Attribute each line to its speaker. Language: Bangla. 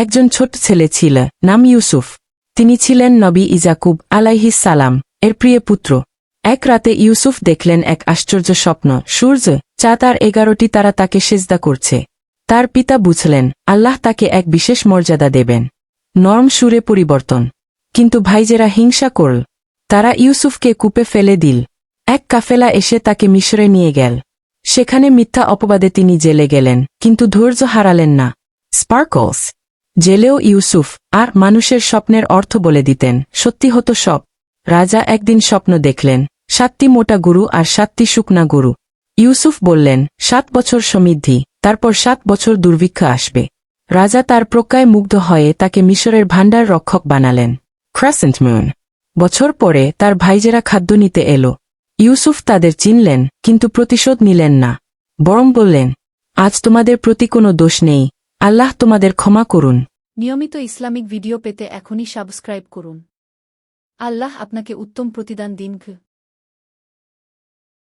Speaker 1: একজন ছোট ছেলে ছিল, নাম ইউসুফ। তিনি ছিলেন নবী ইজাকুব আলাইহিস সালাম, এর প্রিয় পুত্র। এক রাতে ইউসুফ দেখলেন এক আশ্চর্য স্বপ্ন, সূর্য চা তার এগারোটি তারা তাকে সেজদা করছে। তার পিতা বুঝলেন, আল্লাহ তাকে এক বিশেষ মর্যাদা দেবেন। নরম সুরে পরিবর্তন। কিন্তু ভাইজেরা হিংসা করল। তারা ইউসুফকে কূপে ফেলে দিল। এক কাফেলা এসে তাকে মিশরে নিয়ে গেল। সেখানে মিথ্যা অপবাদে তিনি জেলে গেলেন, কিন্তু ধৈর্য হারালেন না। স্পার্কলস। জেলেও ইউসুফ আর মানুষের স্বপ্নের অর্থ বলে দিতেন। সত্যি হতো সব। রাজা একদিন স্বপ্ন দেখলেন, সাতটি মোটা গুরু আর সাতটি শুকনা গুরু। ইউসুফ বললেন, সাত বছর সমৃদ্ধি, তারপর সাত বছর দুর্ভিক্ষ আসবে। রাজা তার প্রজ্ঞায় মুগ্ধ হয়ে তাকে মিশরের ভাণ্ডার রক্ষক বানালেন। ক্রাসেন্ট মুন বছর পরে তার ভাইজেরা খাদ্য নিতে এলো। ইউসুফ তাদের চিনলেন, কিন্তু প্রতিশোধ নিলেন না। বরং বললেন, আজ তোমাদের প্রতি কোনো দোষ নেই আল্লাহ তোমাদের ক্ষমা করুন।
Speaker 2: নিয়মিত ইসলামিক ভিডিও পেতে এখনই সাবস্ক্রাইব করুন। আল্লাহ আপনাকে উত্তম প্রতিদান দিন